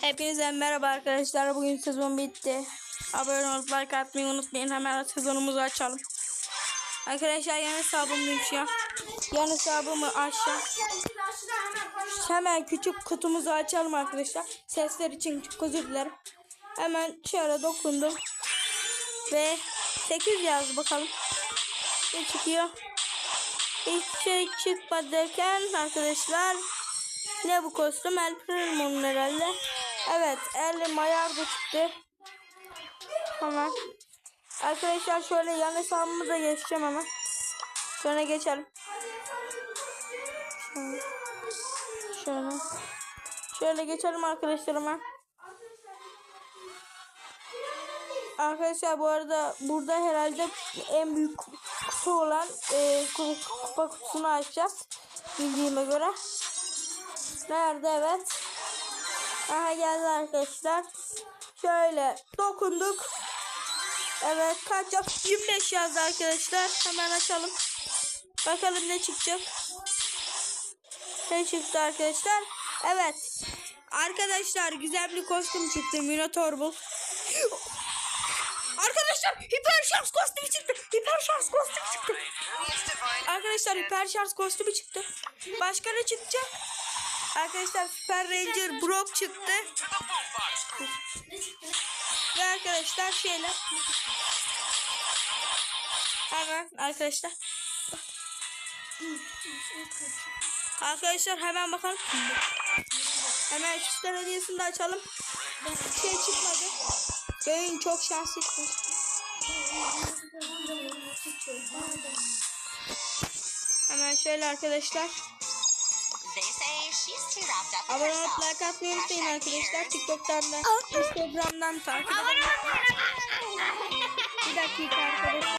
Hepinize merhaba arkadaşlar. Bugün sezon bitti. Abone olup like atmayı unutmayın. Hemen sezonumuzu açalım. Arkadaşlar yan hesabımdayım ya. Yan hesabımı aşağı. Hemen küçük kutumuzu açalım arkadaşlar. Sesler için çok özür dilerim. Hemen şöyle dokundum. Ve 8 yazdı bakalım. Ne çıkıyor? Hiçbir şey derken arkadaşlar ne bu kostüm? El Primo'nun herhalde. Evet, El Mayardo çıktı. Hemen. Arkadaşlar şöyle yan hesabımıza geçeceğim hemen. Şöyle geçelim. Şöyle. Şöyle. Şöyle geçelim arkadaşlar hemen. Arkadaşlar bu arada burada herhalde en büyük kutu olan e, ku- kupa kutusunu açacağız. Bildiğime göre. Nerede evet. Aha geldi arkadaşlar. Şöyle dokunduk. Evet kaç yap? 25 yazdı arkadaşlar. Hemen açalım. Bakalım ne çıkacak. Ne çıktı arkadaşlar? Evet. Arkadaşlar güzel bir kostüm çıktı. Minotaur Bull. Arkadaşlar hiper şarj kostümü çıktı. Hiper şarj kostümü çıktı. Arkadaşlar hiper şarj kostümü çıktı. Başka ne çıkacak? Arkadaşlar Super Ranger Brock çıktı. Ve arkadaşlar şeyler. Hemen arkadaşlar. Arkadaşlar hemen bakalım. Hemen star hediyesini de açalım. Şey çıkmadı. Benim çok şanslı çıktı. Hemen şöyle arkadaşlar. Abone olup herself. like atmayı unutmayın arkadaşlar. TikTok'tan da Instagram'dan takip edin. Bir dakika